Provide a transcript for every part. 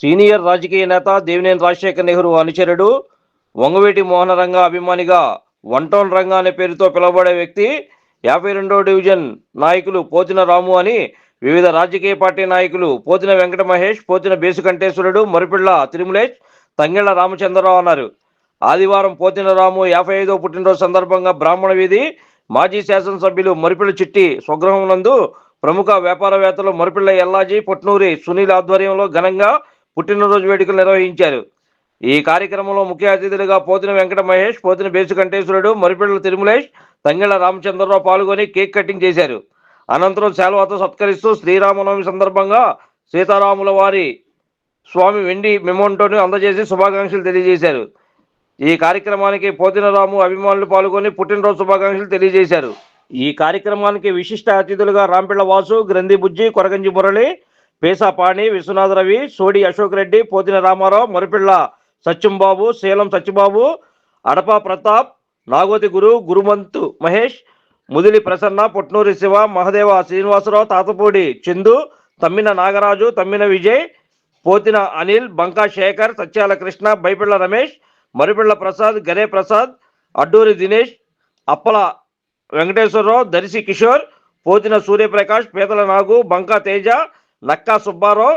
Senior రాజకీయ నేత దేవినేని రాజశేఖర్ నెహ్రూ అనుచరుడు వంగవేటి మోహన రంగ అభిమానిగా వన్ టౌన్ రంగ అనే పేరుతో పిలువబడే వ్యక్తి యాభై రెండో డివిజన్ నాయకులు పోతిన రాము అని వివిధ రాజకీయ పార్టీ నాయకులు పోతిన వెంకట మహేష్ పోతిన బేసుకంఠేశ్వరుడు మరిపిళ్ళ తిరుమలేష్ తంగెళ్ళ రామచంద్రరావు అన్నారు. ఆదివారం పోతిన రాము యాభై ఐదో పుట్టినరోజు సందర్భంగా బ్రాహ్మణ వీధి మాజీ శాసనసభ్యులు మరిపిళ్ళ చిట్టి స్వగృహం నందు ప్రముఖ వ్యాపారవేత్తలు మరిపిళ్ళ ఎల్లాజీ పొట్నూరి సునీల్ ఆధ్వర్యంలో ఘనంగా పుట్టినరోజు వేడుకలు నిర్వహించారు. ఈ కార్యక్రమంలో ముఖ్య అతిథులుగా పోతిన వెంకట మహేష్ పోతిన బేసుకంఠేశ్వరుడు మరిపిళ్ళ తిరుమలేష్ తంగిళ్ళ రామచంద్రరావు పాల్గొని కేక్ కటింగ్ చేశారు. అనంతరం శాలువాతో సత్కరిస్తూ శ్రీరామనవమి సందర్భంగా సీతారాముల వారి స్వామి వెండి మెమోంటోని అందజేసి శుభాకాంక్షలు తెలియజేశారు. ఈ కార్యక్రమానికి పోతినరాము అభిమానులు పాల్గొని పుట్టినరోజు శుభాకాంక్షలు తెలియజేశారు. ఈ కార్యక్రమానికి విశిష్ట అతిథులుగా రాంపిళ్ళ వాసు గ్రంథి బుజ్జి కొరగంజి మురళి పేసా పాణి విశ్వనాథ రవి సోడి అశోక్ రెడ్డి పోతిన రామారావు మరిపిళ్ళ సత్యంబాబు శీలం సత్యబాబు అడపా ప్రతాప్ నాగోతి గురు గురుమంతు మహేష్ ముదిలి ప్రసన్న పొట్నూరి శివ మహదేవ శ్రీనివాసరావు తాతపూడి చందు తమ్మిన నాగరాజు తమ్మిన విజయ్ పోతిన అనిల్ బంకా శేఖర్ సత్యాల కృష్ణ బైపిళ్ళ రమేష్ మరిపిళ్ళ ప్రసాద్ గరే ప్రసాద్ అడ్డూరి దినేష్ అప్పల వెంకటేశ్వరరావు దరిసి కిషోర్ పోతిన సూర్యప్రకాష్ పీతల నాగు బంకా తేజ నక్కా సుబ్బారావు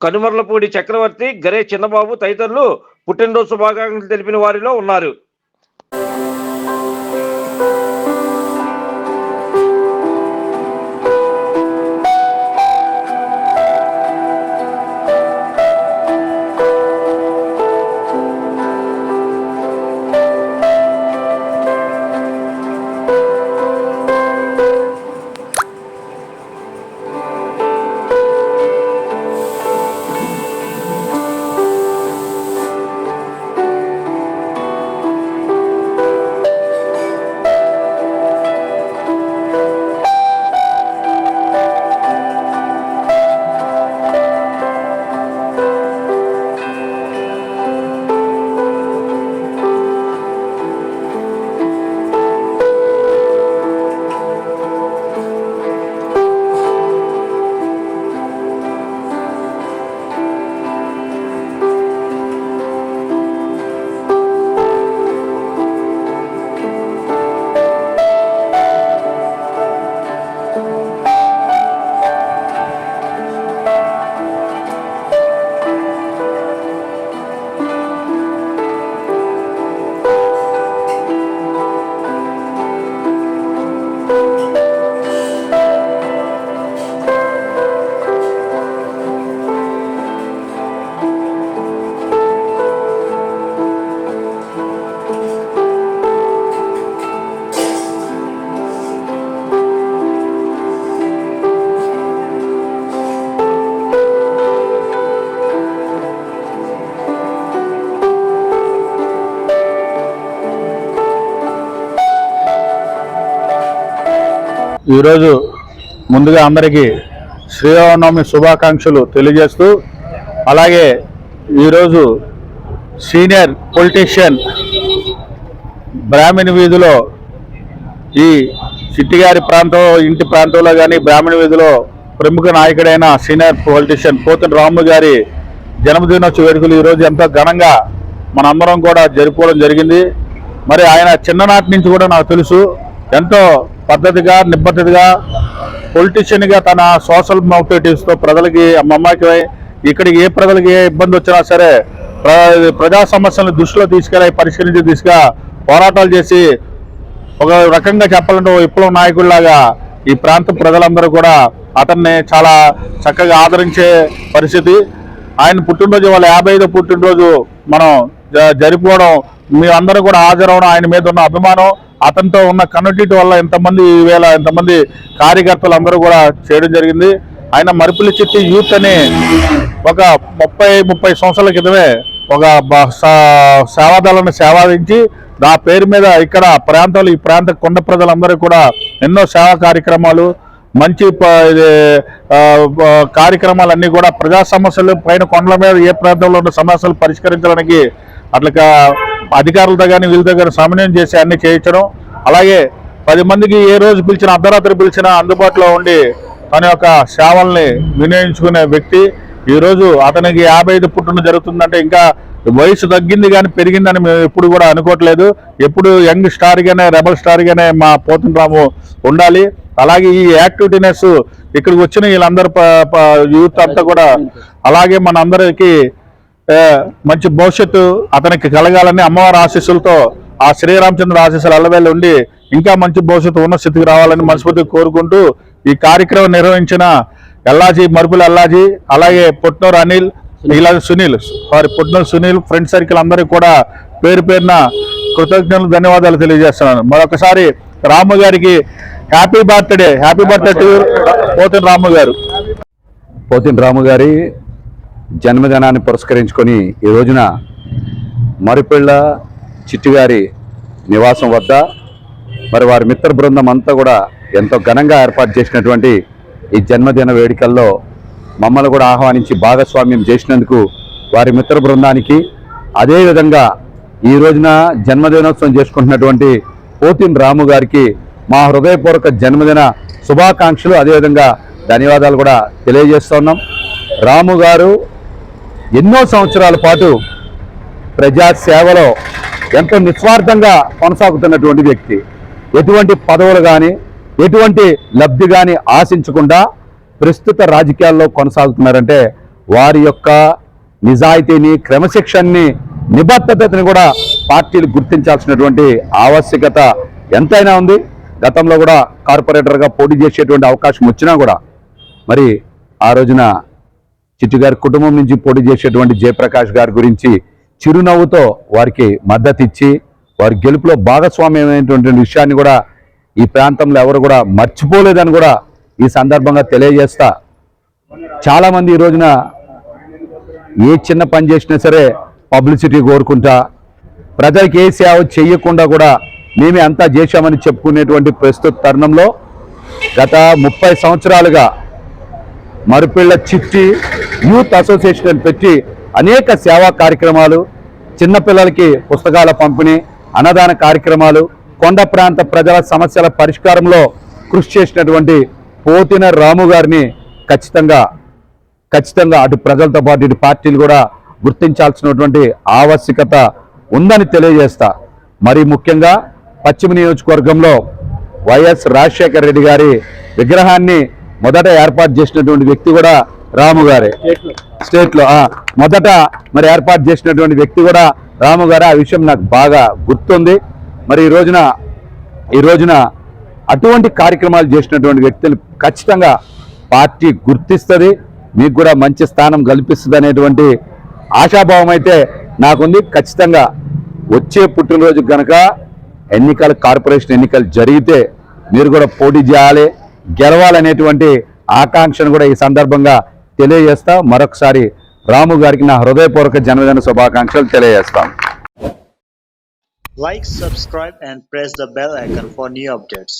కనుమర్లపూడి చక్రవర్తి గరే చిన్నబాబు తదితరులు పుట్టినరోజు శుభాకాంక్షలు తెలిపిన వారిలో ఉన్నారు. ఈరోజు ముందుగా అందరికీ శ్రీరామనవమి శుభాకాంక్షలు తెలియజేస్తూ అలాగే ఈరోజు సీనియర్ పొలిటీషియన్ బ్రాహ్మణి వీధిలో ఈ చిట్టిగారి ప్రాంతం ఇంటి ప్రాంతంలో కానీ బ్రాహ్మణ వీధిలో ప్రముఖ నాయకుడైన సీనియర్ పొలిటీషియన్ పోతన్ రాము గారి జన్మదినోత్సవ వేడుకలు ఈరోజు ఎంతో ఘనంగా మనందరం కూడా జరుపుకోవడం జరిగింది. మరి ఆయన చిన్ననాటి నుంచి కూడా నాకు తెలుసు ఎంతో పద్ధతిగా నిబద్ధతగా పొలిటీషియన్గా తన సోషల్ మోటివేటివ్స్తో ప్రజలకి మమ్మకమై ఇక్కడికి ఏ ప్రజలకి ఏ ఇబ్బంది వచ్చినా సరే ప్రజా సమస్యలను దృష్టిలో తీసుకెళ్ళి పరిష్కరించే దిశగా పోరాటాలు చేసి ఒక రకంగా చెప్పాలంటే ఇప్పుడు విప్లవ నాయకుడిలాగా ఈ ప్రాంత ప్రజలందరూ కూడా అతన్ని చాలా చక్కగా ఆదరించే పరిస్థితి. ఆయన పుట్టినరోజు వాళ్ళ యాభై ఐదో పుట్టినరోజు మనం జ- జరుపుకోవడం మీ అందరూ కూడా హాజరవడం ఆయన మీద ఉన్న అభిమానం. అతనితో ఉన్న కనెక్టివిటీ వల్ల ఎంతమంది ఈవేళ ఎంతమంది కార్యకర్తలు అందరూ కూడా చేయడం జరిగింది. ఆయన మరిపిల్లి చిట్టి యూత్ అని ఒక ముప్పై ముప్పై సంవత్సరాల క్రితమే ఒక సేవాదాలను సా- సేవాదించి ఆ పేరు మీద ఇక్కడ ప్రాంతాలు ఈ ప్రాంత కొండ ప్రజలందరూ కూడా ఎన్నో సేవా కార్యక్రమాలు మంచి ఇది, కార్యక్రమాలన్నీ కూడా ప్రజా సమస్యలు పైన కొండల మీద ఏ ప్రాంతంలో ఉన్న సమస్యలు పరిష్కరించడానికి అట్లా అధికారులతో కానీ వీళ్ళతో కానీ సమన్వయం చేసి అన్ని చేయించడం అలాగే పది మందికి ఏ రోజు పిలిచినా అర్ధరాత్రి పిలిచినా అందుబాటులో ఉండి తన యొక్క సేవల్ని వినియోగించుకునే వ్యక్తి ఈరోజు అతనికి యాభై ఐదు పుట్టిన జరుగుతుందంటే ఇంకా వయసు తగ్గింది కానీ పెరిగిందని మేము ఎప్పుడు కూడా అనుకోవట్లేదు. ఎప్పుడు యంగ్ స్టార్గానే రెబల్ స్టార్గానే మా పోతున్న ఉండాలి. అలాగే ఈ యాక్టివిటీనెస్ ఇక్కడికి వచ్చిన వీళ్ళందరూ ప- ప- యూత్ అంతా కూడా అలాగే మన అందరికి మంచి భవిష్యత్తు అతనికి కలగాలని అమ్మవారి ఆశీస్సులతో ఆ శ్రీరామచంద్ర ఆశీస్సులు అల్లవేళ ఉండి ఇంకా మంచి భవిష్యత్తు ఉన్న స్థితికి రావాలని మనస్ఫూర్తిగా కోరుకుంటూ ఈ కార్యక్రమం నిర్వహించిన ఎల్లాజీ మరుపుల ఎల్లాజీ అలాగే పుట్నూరు అనిల్ ఇలా Sunil sorry Putnuru Sunil friend circle అందరికీ కూడా పేరు పేరున కృతజ్ఞతలు ధన్యవాదాలు తెలియజేస్తున్నాను. మరొకసారి రాము గారికి happy birthday happy birthday to పోతున్న రాము గారు. పోతిన్ రాము గారి జన్మదినాన్ని పురస్కరించుకొని ఈ రోజున మరిపిళ్ళ చిట్టిగారి నివాసం వద్ద మరి వారి మిత్ర బృందం అంతా కూడా ఎంతో ఘనంగా ఏర్పాటు చేసినటువంటి ఈ జన్మదిన వేడుకల్లో మమ్మల్ని కూడా ఆహ్వానించి భాగస్వామ్యం చేసినందుకు వారి మిత్ర బృందానికి అదేవిధంగా ఈ రోజున జన్మదినోత్సవం చేసుకుంటున్నటువంటి పోతిన్ రాము గారికి మా హృదయపూర్వక జన్మదిన శుభాకాంక్షలు. అదేవిధంగా ధన్యవాదాలు కూడా తెలియజేస్తున్నాం రాము గారు ఎన్నో సంవత్సరాల పాటు ప్రజా సేవలో ఎంతో నిస్వార్థంగా కొనసాగుతున్నటువంటి వ్యక్తి. ఎటువంటి పదవులు కానీ ఎటువంటి లబ్ధి కానీ ఆశించకుండా ప్రస్తుత రాజకీయాల్లో కొనసాగుతున్నారంటే వారి యొక్క నిజాయితీని క్రమశిక్షణని నిబద్ధతని కూడా పార్టీలు గుర్తించాల్సినటువంటి ఆవశ్యకత ఎంతైనా ఉంది. గతంలో కూడా కార్పొరేటర్గా పోటీ చేసేటువంటి అవకాశం వచ్చినా కూడా. మరి ఆ రోజున చిట్టి గారి కుటుంబం నుంచి పోటీ చేసేటువంటి జయప్రకాష్ గారి గురించి చిరునవ్వుతో వారికి మద్దతు ఇచ్చి వారి గెలుపులో భాగస్వామ్యమైనటువంటి విషయాన్ని కూడా ఈ ప్రాంతంలో ఎవరు కూడా మర్చిపోలేదని కూడా ఈ సందర్భంగా తెలియజేస్తా. చాలామంది ఈ రోజున ఏ చిన్న పని చేసినా సరే పబ్లిసిటీ కోరుకుంటా ప్రజలకు ఏ సేవ చేయకుండా కూడా మేమే అంతా చేశామని చెప్పుకునేటువంటి ప్రస్తుత తరుణంలో గత ముప్పై సంవత్సరాలుగా మరుపిళ్ళ చిట్టి యూత్ అసోసియేషన్ అని పెట్టి అనేక సేవా కార్యక్రమాలు చిన్నపిల్లలకి పుస్తకాల పంపిణీ అన్నదాన కార్యక్రమాలు కొండ ప్రాంత ప్రజల సమస్యల పరిష్కారంలో కృషి చేసినటువంటి పోతిన రాము గారిని ఖచ్చితంగా ఖచ్చితంగా అటు ప్రజలతో పాటు ఇటు పార్టీలు కూడా గుర్తించాల్సినటువంటి ఆవశ్యకత ఉందని తెలియజేస్తా. మరి ముఖ్యంగా పశ్చిమ నియోజకవర్గంలో వైఎస్ రాజశేఖర రెడ్డి గారి విగ్రహాన్ని మొదట ఏర్పాటు చేసినటువంటి వ్యక్తి కూడా రాము గారే. స్టేట్లో ఆ, మొదట మరి ఏర్పాటు చేసినటువంటి వ్యక్తి కూడా రాము గారు. ఆ విషయం నాకు బాగా గుర్తుంది. మరి ఈ రోజున ఈ రోజున అటువంటి కార్యక్రమాలు చేసినటువంటి వ్యక్తులు ఖచ్చితంగా పార్టీ గుర్తిస్తుంది. మీకు కూడా మంచి స్థానం కల్పిస్తుంది అనేటువంటి ఆశాభావం అయితే నాకుంది. ఖచ్చితంగా వచ్చే పుట్టినరోజు కనుక ఎన్నికల కార్పొరేషన్ ఎన్నికలు జరిగితే మీరు కూడా పోటీ చేయాలి. గెలవాలనేటువంటి ఆకాంక్షను కూడా ఈ సందర్భంగా తెలియజేస్తా. మరొకసారి రాము గారికి నా హృదయపూర్వక జన్మదిన శుభాకాంక్షలు తెలియజేస్తాం. Like subscribe and press the bell icon for new updates